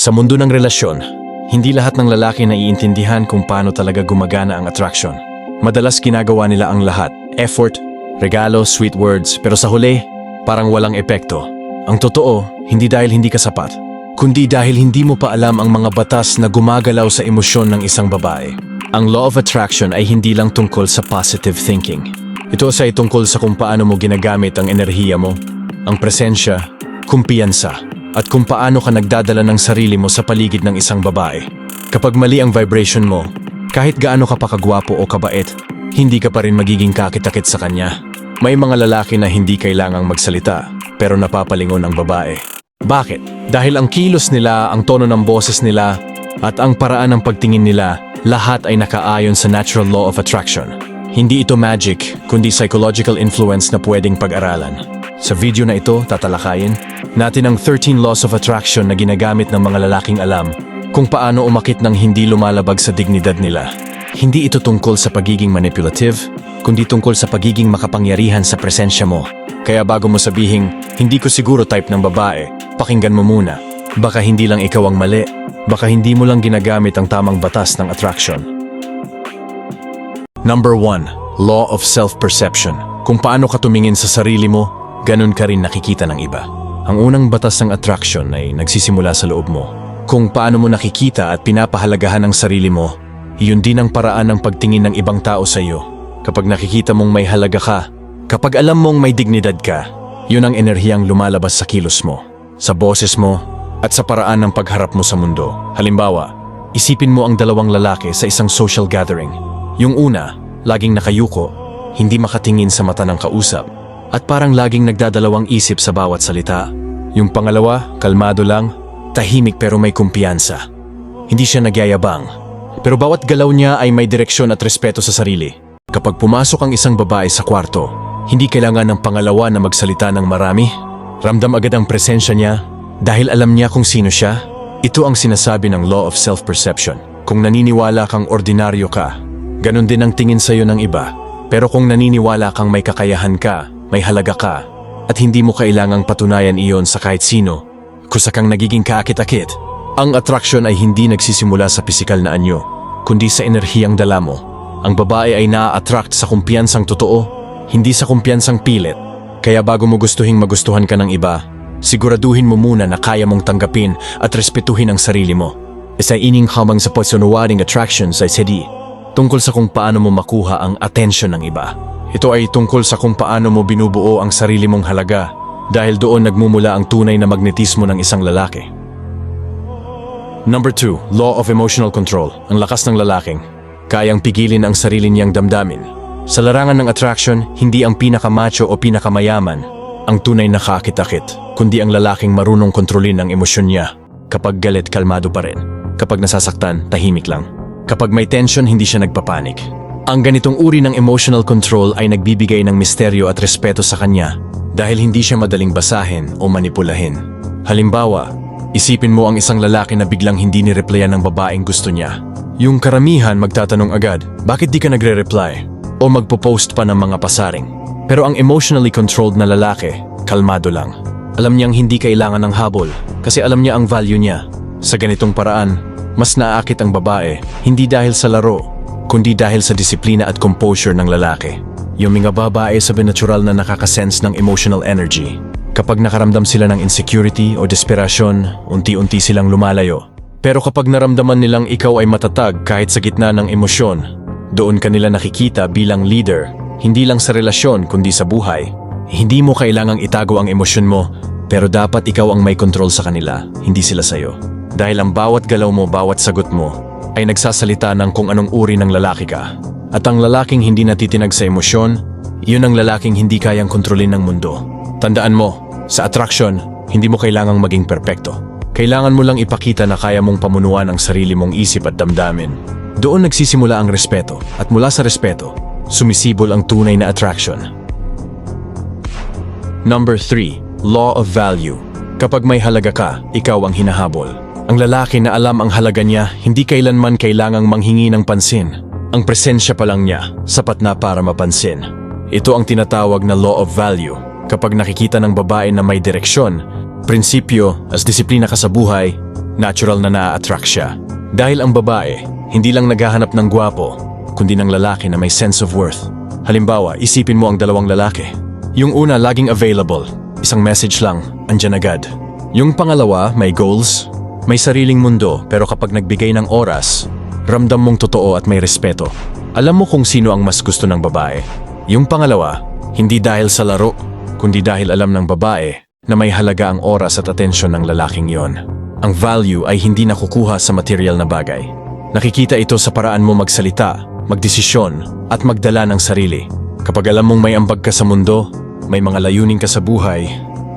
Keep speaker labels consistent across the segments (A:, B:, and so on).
A: Sa mundo ng relasyon, hindi lahat ng lalaki naiintindihan kung paano talaga gumagana ang attraction. Madalas ginagawa nila ang lahat, effort, regalo, sweet words, pero sa huli, parang walang epekto. Ang totoo, hindi dahil hindi ka sapat, kundi dahil hindi mo pa alam ang mga batas na gumagalaw sa emosyon ng isang babae. Ang law of attraction ay hindi lang tungkol sa positive thinking. Ito ay tungkol sa kung paano mo ginagamit ang enerhiya mo, ang presensya, kumpiyansa, at kung paano ka nagdadala ng sarili mo sa paligid ng isang babae. Kapag mali ang vibration mo, kahit gaano ka pa kagwapo o kabait, hindi ka pa rin magiging kakitakit sa kanya. May mga lalaki na hindi kailangang magsalita, pero napapalingon ang babae. Bakit? Dahil ang kilos nila, ang tono ng boses nila, at ang paraan ng pagtingin nila, lahat ay nakaayon sa natural law of attraction. Hindi ito magic, kundi psychological influence na pwedeng pag-aralan. Sa video na ito, tatalakayin natin ang 13 laws of attraction na ginagamit ng mga lalaking alam kung paano umakit ng hindi lumalabag sa dignidad nila. Hindi ito tungkol sa pagiging manipulative, kundi tungkol sa pagiging makapangyarihan sa presensya mo. Kaya bago mo sabihing, hindi ko siguro type ng babae, pakinggan mo muna. Baka hindi lang ikaw ang mali, baka hindi mo lang ginagamit ang tamang batas ng attraction. Number 1. Law of Self-Perception. Kung paano ka tumingin sa sarili mo, ganun ka rin nakikita ng iba. Ang unang batas ng attraction ay nagsisimula sa loob mo. Kung paano mo nakikita at pinapahalagahan ang sarili mo, iyon din ang paraan ng pagtingin ng ibang tao sa iyo. Kapag nakikita mong may halaga ka, kapag alam mong may dignidad ka, yun ang enerhiyang lumalabas sa kilos mo, sa boses mo, at sa paraan ng pagharap mo sa mundo. Halimbawa, isipin mo ang dalawang lalaki sa isang social gathering. Yung una, laging nakayuko, hindi makatingin sa mata ng kausap, at parang laging nagdadalawang isip sa bawat salita. Yung pangalawa, kalmado lang, tahimik pero may kumpiyansa. Hindi siya nagyayabang. Pero bawat galaw niya ay may direksyon at respeto sa sarili. Kapag pumasok ang isang babae sa kwarto, hindi kailangan ng pangalawa na magsalita ng marami. Ramdam agad ang presensya niya dahil alam niya kung sino siya. Ito ang sinasabi ng law of self-perception. Kung naniniwala kang ordinaryo ka, ganun din ang tingin sa'yo ng iba. Pero kung naniniwala kang may kakayahan ka, may halaga ka, at hindi mo kailangang patunayan iyon sa kahit sino, kusa kang nagiging kaakit-akit, ang attraction ay hindi nagsisimula sa pisikal na anyo, kundi sa enerhiyang dala mo. Ang babae ay naa-attract sa kumpiyansang totoo, hindi sa kumpiyansang pilit. Kaya bago mo gustuhin magustuhan ka ng iba, siguraduhin mo muna na kaya mong tanggapin at respetuhin ang sarili mo. Isa ining hamang sa pagsunuwaring attractions ay sedi, tungkol sa kung paano mo makuha ang attention ng iba. Ito ay tungkol sa kung paano mo binubuo ang sarili mong halaga dahil doon nagmumula ang tunay na magnetismo ng isang lalaki. Number 2, Law of Emotional Control, ang lakas ng lalaking. Kayang pigilin ang sarili niyang damdamin. Sa larangan ng attraction, hindi ang pinakamacho o pinakamayaman ang tunay na kakit-akit, kundi ang lalaking marunong kontrolin ang emosyon niya. Kapag galit, kalmado pa rin. Kapag nasasaktan, tahimik lang. Kapag may tension, hindi siya nagpapanik. Ang ganitong uri ng emotional control ay nagbibigay ng misteryo at respeto sa kanya dahil hindi siya madaling basahin o manipulahin. Halimbawa, isipin mo ang isang lalaki na biglang hindi ni-replyan ng babaeng gusto niya. Yung karamihan magtatanong agad, bakit di ka nagre-reply? O magpo-post pa ng mga pasaring. Pero ang emotionally controlled na lalaki, kalmado lang. Alam niyang hindi kailangan ng habol kasi alam niya ang value niya. Sa ganitong paraan, mas naakit ang babae, hindi dahil sa laro, kundi dahil sa disiplina at composure ng lalaki. Yung mga babae sabi natural na nakakasense ng emotional energy. Kapag nakaramdam sila ng insecurity o desperasyon, unti-unti silang lumalayo. Pero kapag naramdaman nilang ikaw ay matatag kahit sa gitna ng emosyon, doon kanila nakikita bilang leader, hindi lang sa relasyon kundi sa buhay. Hindi mo kailangang itago ang emosyon mo, pero dapat ikaw ang may control sa kanila, hindi sila sayo. Dahil ang bawat galaw mo, bawat sagot mo, ay nagsasalita ng kung anong uri ng lalaki ka. At ang lalaking hindi natitinag sa emosyon, yun ang lalaking hindi kayang kontrolin ng mundo. Tandaan mo, sa attraction, hindi mo kailangang maging perpekto. Kailangan mo lang ipakita na kaya mong pamunuan ang sarili mong isip at damdamin. Doon nagsisimula ang respeto, at mula sa respeto, sumisibol ang tunay na attraction. Number 3. Law of Value. Kapag may halaga ka, ikaw ang hinahabol. Ang lalaki na alam ang halaga niya, hindi kailanman kailangang manghingi ng pansin. Ang presensya pa lang niya, sapat na para mapansin. Ito ang tinatawag na law of value. Kapag nakikita ng babae na may direksyon, prinsipyo, as disiplina ka sa buhay, natural na naa-attract siya. Dahil ang babae, hindi lang naghahanap ng gwapo, kundi ng lalaki na may sense of worth. Halimbawa, isipin mo ang dalawang lalaki. Yung una laging available, isang message lang, andyan agad. Yung pangalawa, may goals, may sariling mundo pero kapag nagbigay ng oras, ramdam mong totoo at may respeto. Alam mo kung sino ang mas gusto ng babae. Yung pangalawa, hindi dahil sa laro, kundi dahil alam ng babae na may halaga ang oras at atensyon ng lalaking yon. Ang value ay hindi nakukuha sa material na bagay. Nakikita ito sa paraan mo magsalita, magdesisyon, at magdala ng sarili. Kapag alam mong may ambag ka sa mundo, may mga layunin ka sa buhay,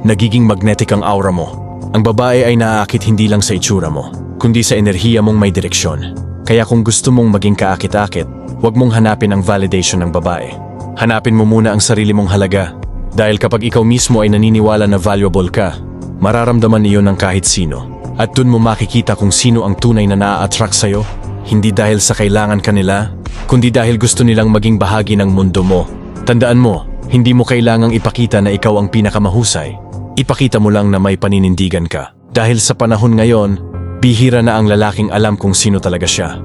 A: nagiging magnetic ang aura mo. Ang babae ay naaakit hindi lang sa itsura mo, kundi sa enerhiya mong may direksyon. Kaya kung gusto mong maging kaakit-akit, huwag mong hanapin ang validation ng babae. Hanapin mo muna ang sarili mong halaga. Dahil kapag ikaw mismo ay naniniwala na valuable ka, mararamdaman iyon ng kahit sino. At dun mo makikita kung sino ang tunay na naa-attract sa'yo. Hindi dahil sa kailangan kanila, kundi dahil gusto nilang maging bahagi ng mundo mo. Tandaan mo, hindi mo kailangang ipakita na ikaw ang pinakamahusay. Ipakita mo lang na may paninindigan ka. Dahil sa panahon ngayon, bihira na ang lalaking alam kung sino talaga siya.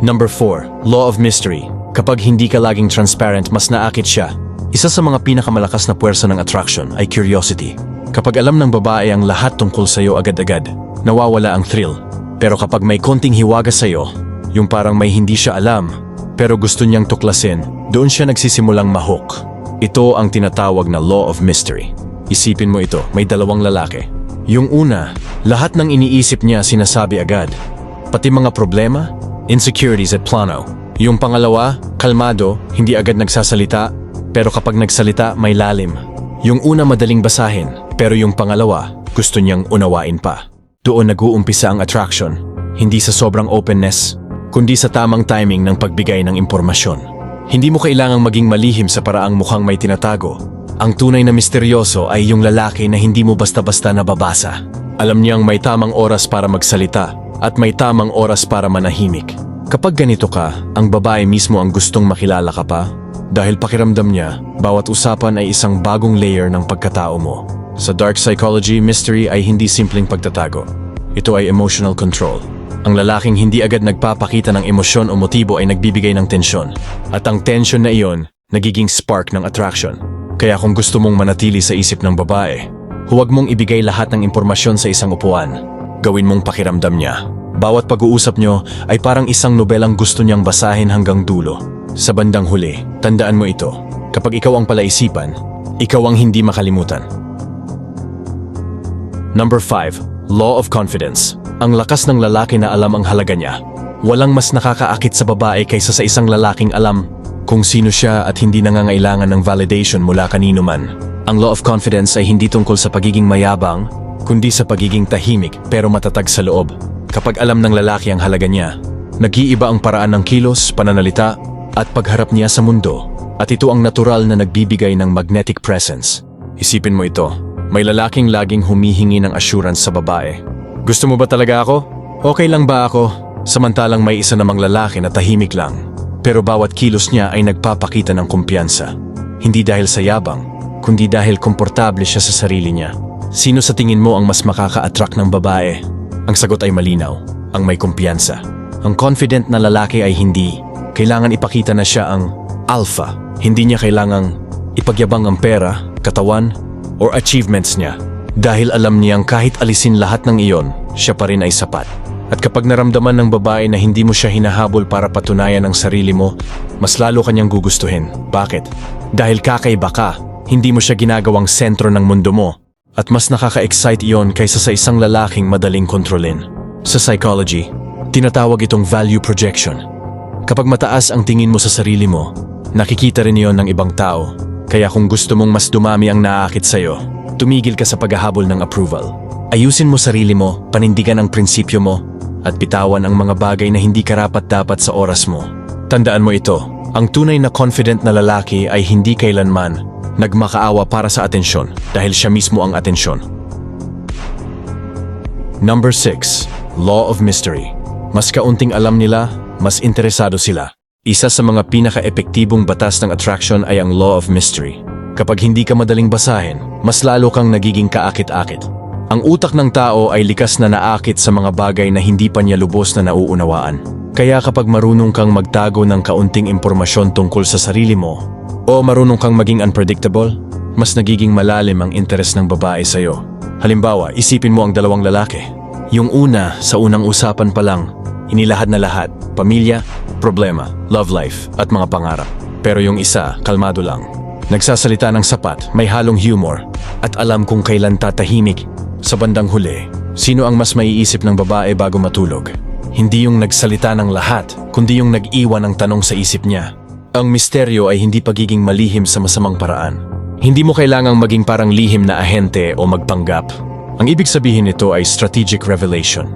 A: Number 4. Law of Mystery. Kapag hindi ka laging transparent, mas naakit siya. Isa sa mga pinakamalakas na puwersa ng attraction ay curiosity. Kapag alam ng babae ang lahat tungkol sa'yo agad-agad, nawawala ang thrill. Pero kapag may konting hiwaga sa'yo, yung parang may hindi siya alam, pero gusto niyang tuklasin, doon siya nagsisimulang mahok. Ito ang tinatawag na law of mystery. Isipin mo ito, may dalawang lalaki. Yung una, lahat ng iniisip niya sinasabi agad. Pati mga problema, insecurities at plano. Yung pangalawa, kalmado, hindi agad nagsasalita, pero kapag nagsalita may lalim. Yung una madaling basahin, pero yung pangalawa, gusto niyang unawain pa. Doon nag-uumpisa ang attraction, hindi sa sobrang openness, kundi sa tamang timing ng pagbigay ng impormasyon. Hindi mo kailangang maging malihim sa paraang mukhang may tinatago. Ang tunay na misteryoso ay yung lalaki na hindi mo basta-basta nababasa. Alam niyang may tamang oras para magsalita at may tamang oras para manahimik. Kapag ganito ka, ang babae mismo ang gustong makilala ka pa dahil pakiramdam niya, bawat usapan ay isang bagong layer ng pagkatao mo. Sa dark psychology, mystery ay hindi simpleng pagtatago. Ito ay emotional control. Ang lalaking hindi agad nagpapakita ng emosyon o motibo ay nagbibigay ng tensyon. At ang tensyon na iyon, nagiging spark ng attraction. Kaya kung gusto mong manatili sa isip ng babae, huwag mong ibigay lahat ng impormasyon sa isang upuan. Gawin mong pakiramdam niya. Bawat pag-uusap nyo ay parang isang nobelang gusto niyang basahin hanggang dulo. Sa bandang huli, tandaan mo ito. Kapag ikaw ang palaisipan, ikaw ang hindi makalimutan. Number 5. Law of Confidence. Ang lakas ng lalaki na alam ang halaga niya. Walang mas nakakaakit sa babae kaysa sa isang lalaking alam kung sino siya at hindi nangangailangan ng validation mula kanino man. Ang law of confidence ay hindi tungkol sa pagiging mayabang, kundi sa pagiging tahimik pero matatag sa loob. Kapag alam ng lalaki ang halaga niya, nag-iiba ang paraan ng kilos, pananalita, at pagharap niya sa mundo. At ito ang natural na nagbibigay ng magnetic presence. Isipin mo ito, may lalaking laging humihingi ng assurance sa babae. Gusto mo ba talaga ako? Okay lang ba ako? Samantalang may isa namang lalaki na tahimik lang. Pero bawat kilos niya ay nagpapakita ng kumpiyansa. Hindi dahil sa yabang, kundi dahil komportable siya sa sarili niya. Sino sa tingin mo ang mas makaka-attract ng babae? Ang sagot ay malinaw, ang may kumpiyansa. Ang confident na lalaki ay hindi. Kailangan ipakita na siya ang alpha. Hindi niya kailangang ipagyabang ang pera, katawan, or achievements niya. Dahil alam niyang kahit alisin lahat ng iyon, siya pa rin ay sapat. At kapag naramdaman ng babae na hindi mo siya hinahabol para patunayan ang sarili mo, mas lalo kanyang gugustuhin. Bakit? Dahil kakaiba ka, hindi mo siya ginagawang sentro ng mundo mo. At mas nakaka-excite iyon kaysa sa isang lalaking madaling kontrolin. Sa psychology, tinatawag itong value projection. Kapag mataas ang tingin mo sa sarili mo, nakikita rin iyon ng ibang tao. Kaya kung gusto mong mas dumami ang naaakit sa'yo, tumigil ka sa paghahabol ng approval. Ayusin mo sarili mo, panindigan ang prinsipyo mo, at bitawan ang mga bagay na hindi karapat-dapat sa oras mo. Tandaan mo ito, ang tunay na confident na lalaki ay hindi kailanman nagmakaawa para sa atensyon dahil siya mismo ang atensyon. Number 6. Law of Mystery. Mas kaunting alam nila, mas interesado sila. Isa sa mga pinaka-epektibong batas ng attraction ay ang Law of Mystery. Kapag hindi ka madaling basahin, mas lalo kang nagiging kaakit-akit. Ang utak ng tao ay likas na naakit sa mga bagay na hindi pa niya lubos na nauunawaan. Kaya kapag marunong kang magtago ng kaunting impormasyon tungkol sa sarili mo, o marunong kang maging unpredictable, mas nagiging malalim ang interes ng babae sa'yo. Halimbawa, isipin mo ang dalawang lalaki. Yung una, sa unang usapan pa lang, inilahad na lahat, pamilya, problema, love life, at mga pangarap. Pero yung isa, kalmado lang. Nagsasalita ng sapat, may halong humor, at alam kung kailan tatahimik. Sa bandang huli, sino ang mas maiisip ng babae bago matulog? Hindi yung nagsalita ng lahat, kundi yung nag-iwan ng tanong sa isip niya. Ang misteryo ay hindi pagiging malihim sa masamang paraan. Hindi mo kailangang maging parang lihim na ahente o magpanggap. Ang ibig sabihin nito ay strategic revelation.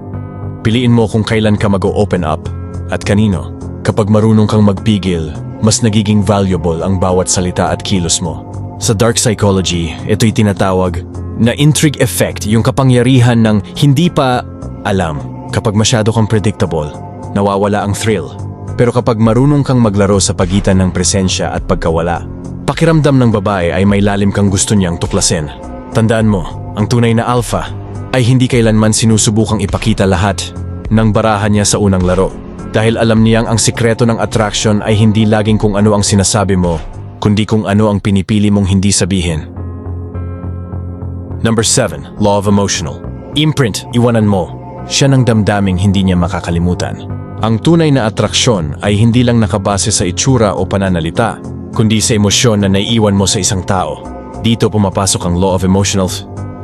A: Piliin mo kung kailan ka mag-open up at kanino. Kapag marunong kang magpigil, mas nagiging valuable ang bawat salita at kilos mo. Sa dark psychology, ito'y tinatawag na intrigue effect, yung kapangyarihan ng hindi pa alam. Kapag masyado kang predictable, nawawala ang thrill. Pero kapag marunong kang maglaro sa pagitan ng presensya at pagkawala, pakiramdam ng babae ay may lalim kang gusto niyang tuklasin. Tandaan mo, ang tunay na alpha ay hindi kailanman sinusubukang ipakita lahat ng barahan niya sa unang laro. Dahil alam niyang ang sikreto ng attraction ay hindi laging kung ano ang sinasabi mo, kundi kung ano ang pinipili mong hindi sabihin. Number 7. Law of Emotional Imprint, iwanan mo. Siya ng damdaming hindi niya makakalimutan. Ang tunay na atraksyon ay hindi lang nakabase sa itsura o pananalita, kundi sa emosyon na naiiwan mo sa isang tao. Dito pumapasok ang Law of Emotional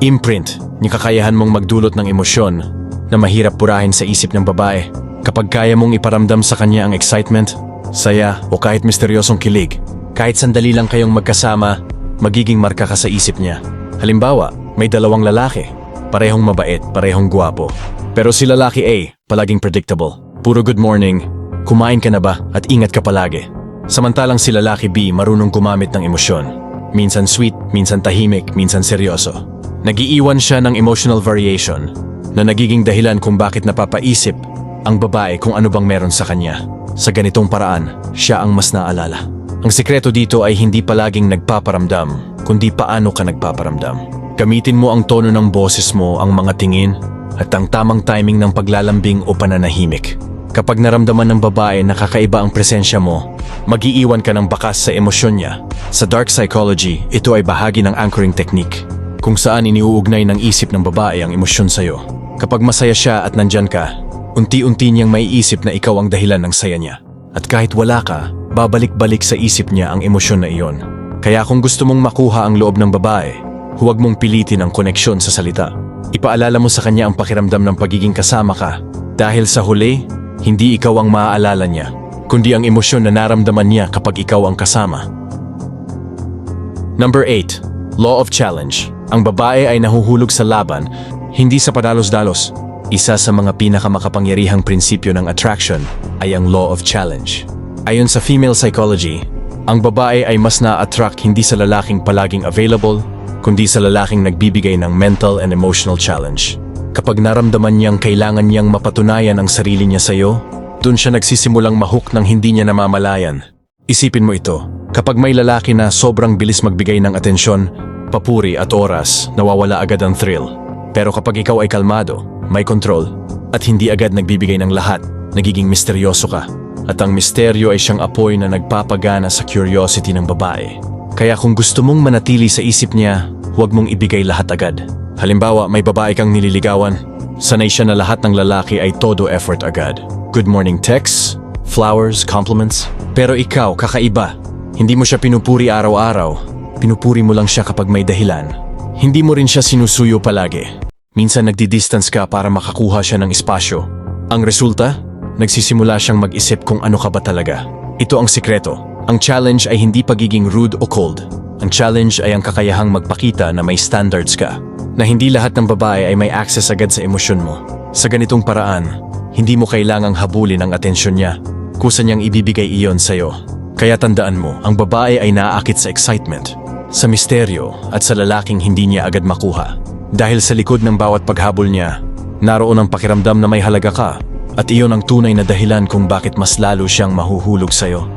A: Imprint, yung kakayahan mong magdulot ng emosyon na mahirap purahin sa isip ng babae. Kapag kaya mong iparamdam sa kanya ang excitement, saya o kahit misteryosong kilig, kahit sandali lang kayong magkasama, magiging marka ka sa isip niya. Halimbawa, may dalawang lalaki, parehong mabait, parehong guwapo. Pero si lalaki A, palaging predictable. Puro good morning, kumain ka na ba at ingat ka palagi. Samantalang si lalaki B marunong gumamit ng emosyon. Minsan sweet, minsan tahimik, minsan seryoso. Nagiiwan siya ng emotional variation na nagiging dahilan kung bakit napapaisip ang babae kung ano bang meron sa kanya. Sa ganitong paraan, siya ang mas naalala. Ang sikreto dito ay hindi palaging nagpaparamdam, kundi paano ka nagpaparamdam. Gamitin mo ang tono ng boses mo, ang mga tingin, at ang tamang timing ng paglalambing o pananahimik. Kapag naramdaman ng babae na kakaiba ang presensya mo, magiiwan ka ng bakas sa emosyon niya. Sa dark psychology, ito ay bahagi ng anchoring technique, kung saan iniuugnay ng isip ng babae ang emosyon sa'yo. Kapag masaya siya at nandyan ka, unti-unti niyang maiisip na ikaw ang dahilan ng saya niya. At kahit wala ka, babalik-balik sa isip niya ang emosyon na iyon. Kaya kung gusto mong makuha ang loob ng babae, huwag mong pilitin ang koneksyon sa salita. Ipaalala mo sa kanya ang pakiramdam ng pagiging kasama ka. Dahil sa huli, hindi ikaw ang maaalala niya, kundi ang emosyon na naramdaman niya kapag ikaw ang kasama. Number 8. Law of Challenge. Ang babae ay nahuhulog sa laban, hindi sa padalos-dalos. Isa sa mga pinakamakapangyarihang prinsipyo ng attraction ay ang Law of Challenge. Ayon sa female psychology, ang babae ay mas na-attract hindi sa lalaking palaging available, kundi sa lalaking nagbibigay ng mental and emotional challenge. Kapag naramdaman niyang kailangan niyang mapatunayan ang sarili niya sa iyo, dun siya nagsisimulang mahook ng hindi niya namamalayan. Isipin mo ito, kapag may lalaki na sobrang bilis magbigay ng atensyon, papuri at oras, nawawala agad ang thrill. Pero kapag ikaw ay kalmado, may control, at hindi agad nagbibigay ng lahat, nagiging misteryoso ka. At ang misteryo ay siyang apoy na nagpapagana sa curiosity ng babae. Kaya kung gusto mong manatili sa isip niya, huwag mong ibigay lahat agad. Halimbawa, may babae kang nililigawan, sanay siya na lahat ng lalaki ay todo effort agad. Good morning texts, flowers, compliments. Pero ikaw, kakaiba. Hindi mo siya pinupuri araw-araw. Pinupuri mo lang siya kapag may dahilan. Hindi mo rin siya sinusuyo palagi. Minsan nagdi-distance ka para makakuha siya ng espasyo. Ang resulta? Nagsisimula siyang mag-isip kung ano ka ba talaga. Ito ang sikreto. Ang challenge ay hindi pagiging rude o cold. Ang challenge ay ang kakayahang magpakita na may standards ka. Na hindi lahat ng babae ay may access agad sa emosyon mo. Sa ganitong paraan, hindi mo kailangang habulin ang atensyon niya. Kusa niyang ibibigay iyon sa'yo. Kaya tandaan mo, ang babae ay naaakit sa excitement, sa misteryo at sa lalaking hindi niya agad makuha. Dahil sa likod ng bawat paghabol niya, naroon ang pakiramdam na may halaga ka at iyon ang tunay na dahilan kung bakit mas lalo siyang mahuhulog sa'yo.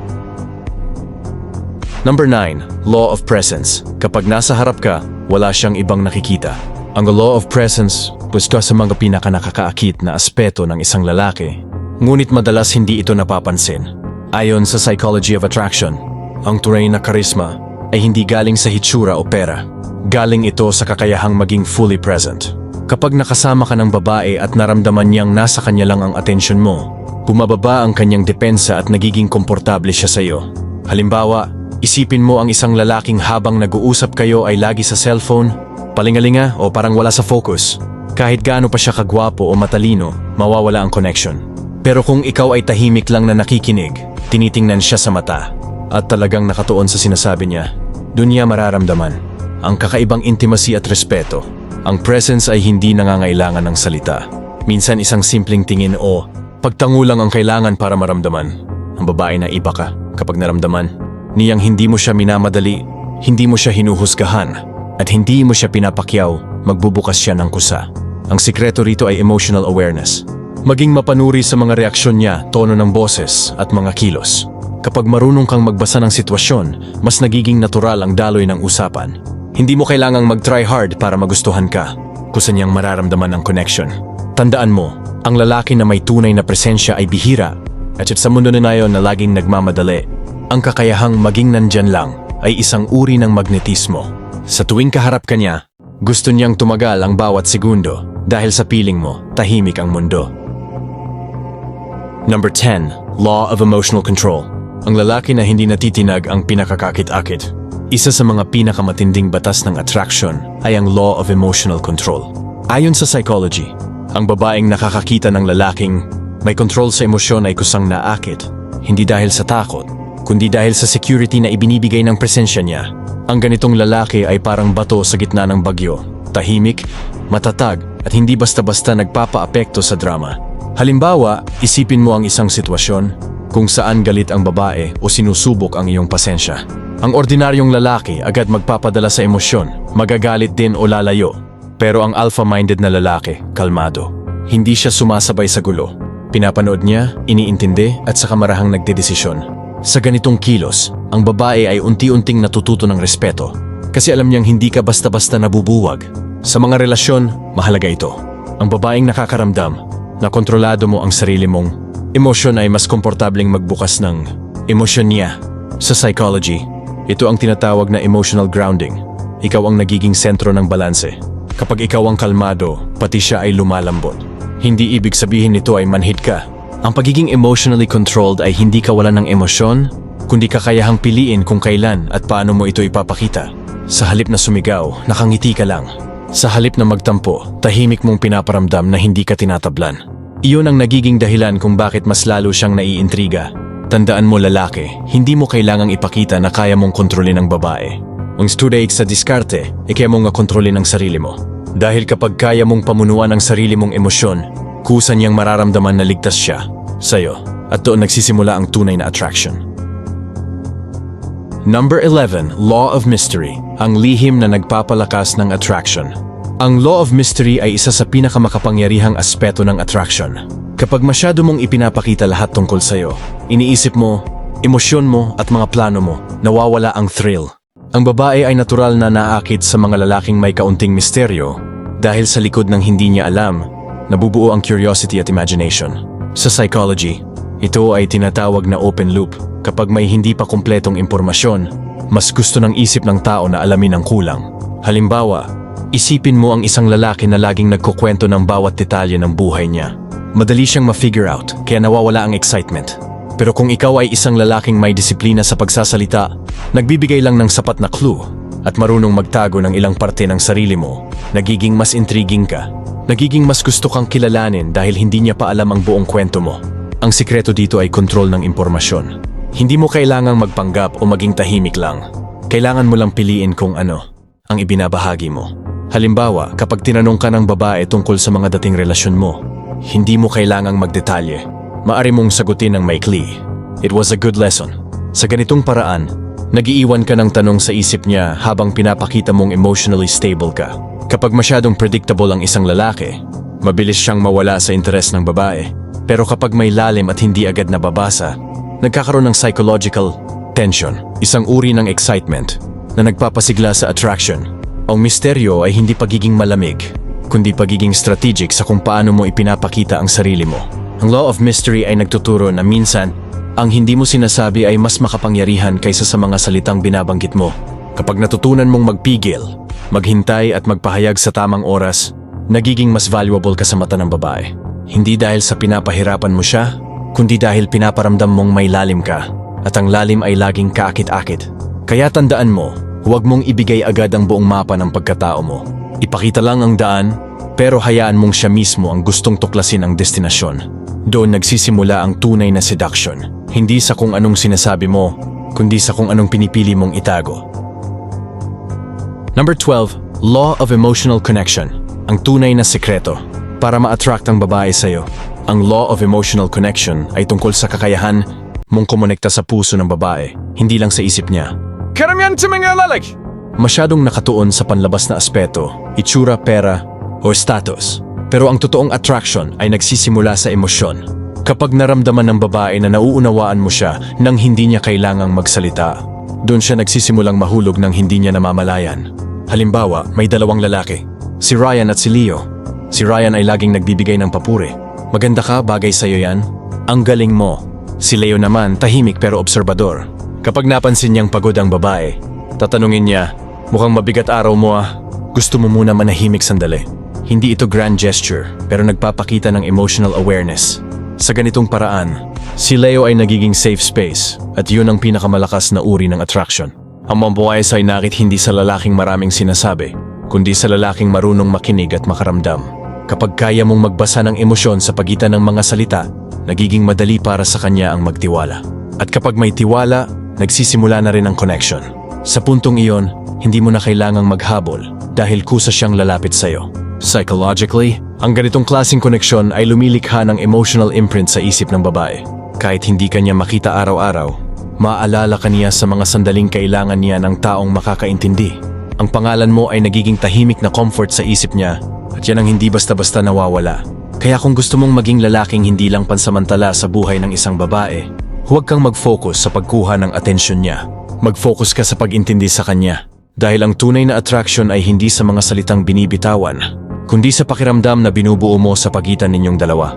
A: Number 9. Law of Presence. Kapag nasa harap ka, wala siyang ibang nakikita. Ang law of presence, gusto sa mga pinakanakakaakit na aspeto ng isang lalaki. Ngunit madalas hindi ito napapansin. Ayon sa psychology of attraction, ang tunay na karisma ay hindi galing sa hitsura o pera. Galing ito sa kakayahang maging fully present. Kapag nakasama ka ng babae at naramdaman niyang nasa kanya lang ang atensyon mo, bumababa ang kanyang depensa at nagiging komportable siya sa iyo. Halimbawa, isipin mo ang isang lalaking habang nag-uusap kayo ay lagi sa cellphone, palingalinga o parang wala sa focus. Kahit gaano pa siya kagwapo o matalino, mawawala ang connection. Pero kung ikaw ay tahimik lang na nakikinig, tinitingnan siya sa mata, at talagang nakatuon sa sinasabi niya, doon niya mararamdaman ang kakaibang intimacy at respeto. Ang presence ay hindi nangangailangan ng salita. Minsan isang simpleng tingin o pagtango lang ang kailangan para maramdaman. Ang babae na iba ka kapag naramdaman. Niyang hindi mo siya minamadali, hindi mo siya hinuhusgahan, at hindi mo siya pinapakyaw, magbubukas siya ng kusa. Ang sikreto rito ay emotional awareness. Maging mapanuri sa mga reaksyon niya, tono ng boses at mga kilos. Kapag marunong kang magbasa ng sitwasyon, mas nagiging natural ang daloy ng usapan. Hindi mo kailangang mag-try hard para magustuhan ka, kusa niyang mararamdaman ang connection. Tandaan mo, ang lalaki na may tunay na presensya ay bihira, at sa mundo na ngayon na laging nagmamadali, ang kakayahang maging nandyan lang ay isang uri ng magnetismo. Sa tuwing kaharap ka niya, gusto niyang tumagal ang bawat segundo dahil sa piling mo, tahimik ang mundo. Number 10. Law of Emotional Control. Ang lalaki na hindi natitinag ang pinakakakit-akit. Isa sa mga pinakamatinding batas ng attraction ay ang Law of Emotional Control. Ayon sa psychology, ang babaeng nakakakita ng lalaking may control sa emosyon ay kusang naakit, hindi dahil sa takot, kundi dahil sa security na ibinibigay ng presensya niya. Ang ganitong lalaki ay parang bato sa gitna ng bagyo, tahimik, matatag at hindi basta-basta nagpapaapekto sa drama. Halimbawa, isipin mo ang isang sitwasyon kung saan galit ang babae o sinusubok ang iyong pasensya. Ang ordinaryong lalaki agad magpapadala sa emosyon, magagalit din o lalayo. Pero ang alpha-minded na lalaki, kalmado. Hindi siya sumasabay sa gulo. Pinapanood niya, iniintindi at sa kamarahang nagdedesisyon. Sa ganitong kilos, ang babae ay unti-unting natututo ng respeto. Kasi alam niyang hindi ka basta-basta nabubuwag. Sa mga relasyon, mahalaga ito. Ang babaeng nakakaramdam na kontrolado mo ang sarili mong emosyon ay mas komportabling magbukas ng emosyon niya. Sa psychology, ito ang tinatawag na emotional grounding. Ikaw ang nagiging sentro ng balanse. Kapag ikaw ang kalmado, pati siya ay lumalambot. Hindi ibig sabihin nito ay manhid ka. Ang pagiging emotionally controlled ay hindi kawalan ng emosyon, kundi kakayahang piliin kung kailan at paano mo ito ipapakita. Sa halip na sumigaw, nakangiti ka lang. Sa halip na magtampo, tahimik mong pinaparamdam na hindi ka tinatablan. Iyon ang nagiging dahilan kung bakit mas lalo siyang naiintriga. Tandaan mo lalaki, hindi mo kailangang ipakita na kaya mong kontrolin ang babae. Ang studaik sa diskarte, e kaya mo nga kontrolin ang sarili mo. Dahil kapag kaya mong pamunuan ang sarili mong emosyon, kusa niyang mararamdaman na ligtas siya sa'yo at doon nagsisimula ang tunay na attraction. Number 11, Law of Mystery, ang lihim na nagpapalakas ng attraction. Ang Law of Mystery ay isa sa pinakamakapangyarihang aspeto ng attraction. Kapag masyado mong ipinapakita lahat tungkol sa'yo, iniisip mo, emosyon mo at mga plano mo, nawawala ang thrill. Ang babae ay natural na naakit sa mga lalaking may kaunting misteryo dahil sa likod ng hindi niya alam, nabubuo ang curiosity at imagination. Sa psychology, ito ay tinatawag na open loop. Kapag may hindi pa kumpletong impormasyon, mas gusto ng isip ng tao na alamin ang kulang. Halimbawa, isipin mo ang isang lalaki na laging nagkukwento ng bawat detalye ng buhay niya. Madali siyang ma-figure out, kaya nawawala ang excitement. Pero kung ikaw ay isang lalaking may disiplina sa pagsasalita, nagbibigay lang ng sapat na clue, at marunong magtago ng ilang parte ng sarili mo, nagiging mas intriguing ka. Nagiging mas gusto kang kilalanin dahil hindi niya pa alam ang buong kwento mo. Ang sikreto dito ay kontrol ng impormasyon. Hindi mo kailangang magpanggap o maging tahimik lang. Kailangan mo lang piliin kung ano ang ibinabahagi mo. Halimbawa, kapag tinanong ka ng babae tungkol sa mga dating relasyon mo, hindi mo kailangang magdetalye. Maari mong sagutin ng maikli. It was a good lesson. Sa ganitong paraan, nagiiwan ka ng tanong sa isip niya habang pinapakita mong emotionally stable ka. Kapag masyadong predictable ang isang lalaki, mabilis siyang mawala sa interes ng babae. Pero kapag may lalim at hindi agad nababasa, nagkakaroon ng psychological tension, isang uri ng excitement na nagpapasigla sa attraction. Ang misteryo ay hindi pagiging malamig, kundi pagiging strategic sa kung paano mo ipinapakita ang sarili mo. Ang law of mystery ay nagtuturo na minsan, ang hindi mo sinasabi ay mas makapangyarihan kaysa sa mga salitang binabanggit mo. Kapag natutunan mong magpigil, maghintay at magpahayag sa tamang oras, nagiging mas valuable ka sa mata ng babae. Hindi dahil sa pinapahirapan mo siya, kundi dahil pinaparamdam mong may lalim ka at ang lalim ay laging kaakit-akit. Kaya tandaan mo, huwag mong ibigay agad ang buong mapa ng pagkatao mo. Ipakita lang ang daan, pero hayaan mong siya mismo ang gustong tuklasin ang destinasyon. Doon nagsisimula ang tunay na seduction. Hindi sa kung anong sinasabi mo, kundi sa kung anong pinipili mong itago. Number 12, Law of Emotional Connection. Ang tunay na sekreto. Para ma-attract ang babae sa'yo, ang Law of Emotional Connection ay tungkol sa kakayahan mong kumonekta sa puso ng babae, hindi lang sa isip niya.
B: Karamihan sa mga lalaki.
A: Masyadong nakatuon sa panlabas na aspeto, itsura, pera, o status. Pero ang totoong attraction ay nagsisimula sa emosyon. Kapag naramdaman ng babae na nauunawaan mo siya nang hindi niya kailangang magsalita, doon siya nagsisimulang mahulog nang hindi niya namamalayan. Halimbawa, may dalawang lalaki, si Ryan at si Leo. Si Ryan ay laging nagbibigay ng papuri. Maganda ka, bagay sa'yo yan. Ang galing mo. Si Leo naman, tahimik pero obserbador. Kapag napansin niyang pagod ang babae, tatanungin niya, mukhang mabigat araw mo ah. Gusto mo muna manahimik sandali. Hindi ito grand gesture, pero nagpapakita ng emotional awareness. Sa ganitong paraan, si Leo ay nagiging safe space at yun ang pinakamalakas na uri ng attraction. Ang mambuhay ay nakit hindi sa lalaking maraming sinasabi, kundi sa lalaking marunong makinig at makaramdam. Kapag kaya mong magbasa ng emosyon sa pagitan ng mga salita, nagiging madali para sa kanya ang magtiwala. At kapag may tiwala, nagsisimula na rin ang connection. Sa puntong iyon, hindi mo na kailangang maghabol dahil kusa siyang lalapit sa'yo. Psychologically, ang ganitong klaseng koneksyon ay lumilikha ng emotional imprint sa isip ng babae. Kahit hindi kanya makita araw-araw, maaalala ka niya sa mga sandaling kailangan niya ng taong makakaintindi. Ang pangalan mo ay nagiging tahimik na comfort sa isip niya at yan ang hindi basta-basta nawawala. Kaya kung gusto mong maging lalaking hindi lang pansamantala sa buhay ng isang babae, huwag kang mag-focus sa pagkuha ng atensyon niya. Mag-focus ka sa pag-intindi sa kanya. Dahil ang tunay na attraction ay hindi sa mga salitang binibitawan, kundi sa pakiramdam na binubuo mo sa pagitan ninyong dalawa.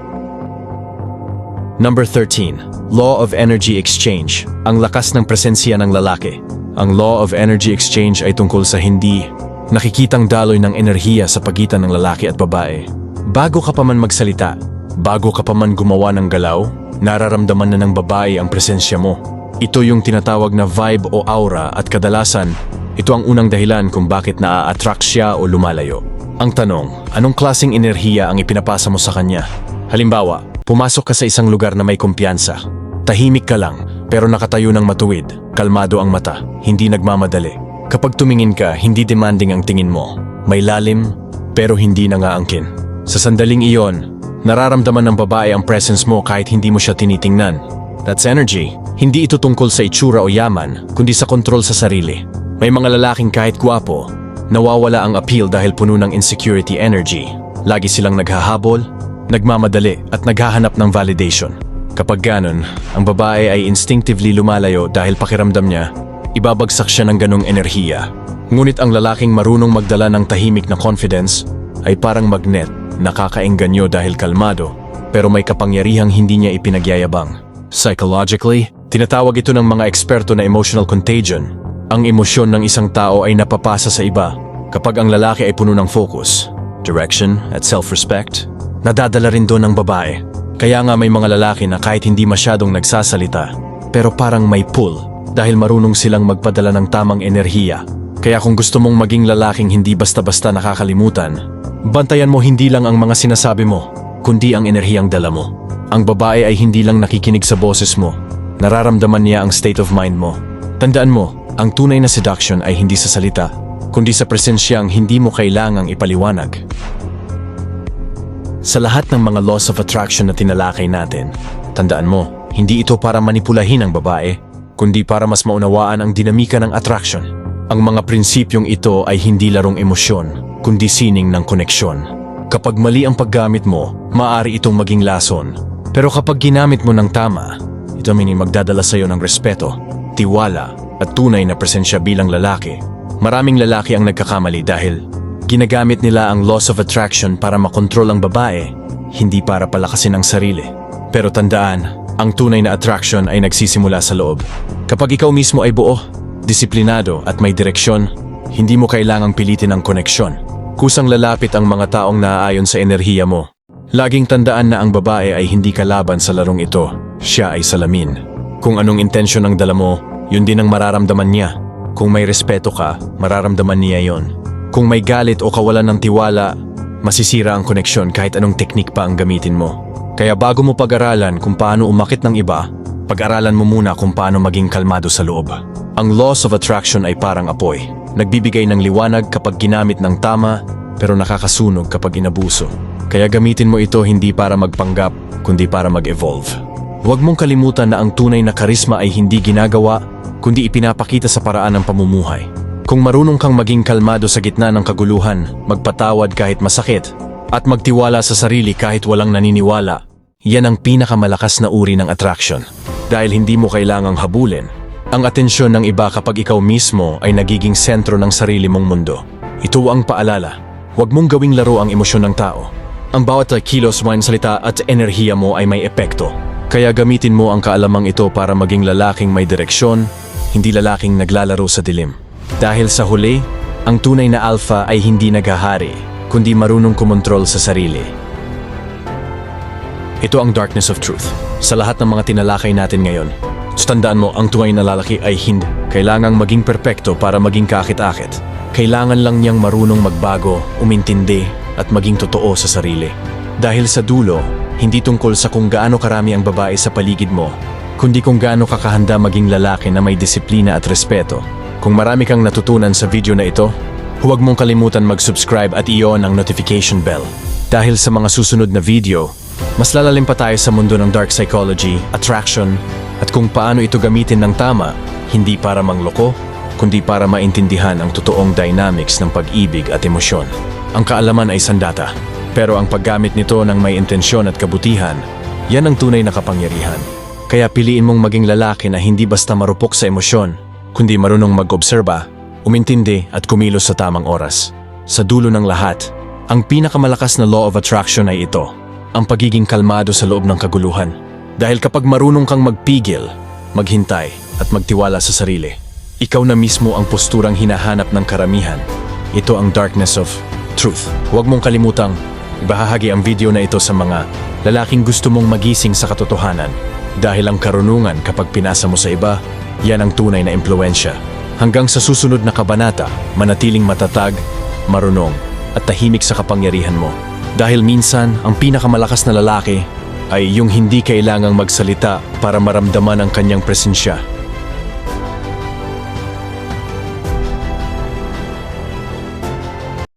A: Number 13. Law of Energy Exchange. Ang lakas ng presensya ng lalaki. Ang Law of Energy Exchange ay tungkol sa hindi nakikitang daloy ng enerhiya sa pagitan ng lalaki at babae. Bago ka pa man magsalita, bago ka pa man gumawa ng galaw, nararamdaman na ng babae ang presensya mo. Ito yung tinatawag na vibe o aura at kadalasan, ito ang unang dahilan kung bakit naa-attract siya o lumalayo. Ang tanong, anong klasing enerhiya ang ipinapasa mo sa kanya? Halimbawa, pumasok ka sa isang lugar na may kumpiyansa. Tahimik ka lang, pero nakatayo ng matuwid, kalmado ang mata, hindi nagmamadali. Kapag tumingin ka, hindi demanding ang tingin mo. May lalim, pero hindi nangaangkin. Sa sandaling iyon, nararamdaman ng babae ang presence mo kahit hindi mo siya tinitingnan. That's energy. Hindi ito tungkol sa itsura o yaman, kundi sa kontrol sa sarili. May mga lalaking kahit guwapo, nawawala ang appeal dahil puno ng insecurity energy. Lagi silang naghahabol, nagmamadali at naghahanap ng validation. Kapag ganon, ang babae ay instinctively lumalayo dahil pakiramdam niya, ibabagsak siya ng ganong enerhiya. Ngunit ang lalaking marunong magdala ng tahimik na confidence ay parang magnet, nakakaengganyo dahil kalmado, pero may kapangyarihang hindi niya ipinagyayabang. Psychologically, tinatawag ito ng mga eksperto na emotional contagion. Ang emosyon ng isang tao ay napapasa sa iba kapag ang lalaki ay puno ng focus, direction at self-respect. Nadadala rin doon ng babae. Kaya nga may mga lalaki na kahit hindi masyadong nagsasalita, pero parang may pull dahil marunong silang magpadala ng tamang enerhiya. Kaya kung gusto mong maging lalaking hindi basta-basta nakakalimutan, bantayan mo hindi lang ang mga sinasabi mo, kundi ang enerhiyang dala mo. Ang babae ay hindi lang nakikinig sa boses mo, nararamdaman niya ang state of mind mo. Tandaan mo, ang tunay na seduction ay hindi sa salita, kundi sa presensyang hindi mo kailangang ipaliwanag. Sa lahat ng mga laws of attraction na tinalakay natin, tandaan mo, hindi ito para manipulahin ang babae, kundi para mas maunawaan ang dinamika ng attraction. Ang mga prinsipyong ito ay hindi larong emosyon, kundi sining ng koneksyon. Kapag mali ang paggamit mo, maaari itong maging lason. Pero kapag ginamit mo ng tama, ito mini magdadala sa iyo ng respeto, tiwala, at tunay na presensya bilang lalaki. Maraming lalaki ang nagkakamali dahil ginagamit nila ang laws of attraction para makontrol ang babae, hindi para palakasin ang sarili. Pero tandaan, ang tunay na attraction ay nagsisimula sa loob. Kapag ikaw mismo ay buo, disiplinado at may direksyon, hindi mo kailangang pilitin ang koneksyon. Kusang lalapit ang mga taong naaayon sa enerhiya mo. Laging tandaan na ang babae ay hindi kalaban sa larong ito. Siya ay salamin. Kung anong intensyon ang dala mo, yun din ang mararamdaman niya. Kung may respeto ka, mararamdaman niya yon. Kung may galit o kawalan ng tiwala, masisira ang koneksyon kahit anong teknik pa ang gamitin mo. Kaya bago mo pag-aralan kung paano umakit ng iba, pag-aralan mo muna kung paano maging kalmado sa loob. Ang laws of attraction ay parang apoy. Nagbibigay ng liwanag kapag ginamit ng tama, pero nakakasunog kapag inabuso. Kaya gamitin mo ito hindi para magpanggap, kundi para mag-evolve. Huwag mong kalimutan na ang tunay na karisma ay hindi ginagawa, kundi ipinapakita sa paraan ng pamumuhay. Kung marunong kang maging kalmado sa gitna ng kaguluhan, magpatawad kahit masakit, at magtiwala sa sarili kahit walang naniniwala, yan ang pinakamalakas na uri ng attraction. Dahil hindi mo kailangang habulin, ang atensyon ng iba kapag ikaw mismo ay nagiging sentro ng sarili mong mundo. Ito ang paalala. Huwag mong gawing laro ang emosyon ng tao. Ang bawat kilos, wine salita at enerhiya mo ay may epekto. Kaya gamitin mo ang kaalamang ito para maging lalaking may direksyon, hindi lalaking naglalaro sa dilim. Dahil sa huli, ang tunay na alpha ay hindi naghahari, kundi marunong kumontrol sa sarili. Ito ang darkness of truth. Sa lahat ng mga tinalakay natin ngayon, tandaan mo ang tunay na lalaki ay hindi kailangang maging perpekto para maging kakit-akit. Kailangan lang niyang marunong magbago, umintindi, at maging totoo sa sarili. Dahil sa dulo, hindi tungkol sa kung gaano karami ang babae sa paligid mo, kundi kung gaano kakahanda maging lalaki na may disiplina at respeto. Kung marami kang natutunan sa video na ito, huwag mong kalimutan mag-subscribe at i-on ang notification bell. Dahil sa mga susunod na video, mas lalalim pa tayo sa mundo ng dark psychology, attraction, at kung paano ito gamitin ng tama, hindi para mangloko, kundi para maintindihan ang totoong dynamics ng pag-ibig at emosyon. Ang kaalaman ay sandata, pero ang paggamit nito ng may intensyon at kabutihan, yan ang tunay na kapangyarihan. Kaya piliin mong maging lalaki na hindi basta marupok sa emosyon, kundi marunong mag-obserba, umintindi at kumilos sa tamang oras. Sa dulo ng lahat, ang pinakamalakas na law of attraction ay ito, ang pagiging kalmado sa loob ng kaguluhan. Dahil kapag marunong kang magpigil, maghintay at magtiwala sa sarili, ikaw na mismo ang posturang hinahanap ng karamihan. Ito ang darkness of truth. Huwag mong kalimutang ibahahagi ang video na ito sa mga lalaking gusto mong magising sa katotohanan. Dahil ang karunungan kapag pinasa mo sa iba, yan ang tunay na impluensya. Hanggang sa susunod na kabanata, manatiling matatag, marunong, at tahimik sa kapangyarihan mo. Dahil minsan, ang pinakamalakas na lalaki ay yung hindi kailangang magsalita para maramdaman ang kanyang presensya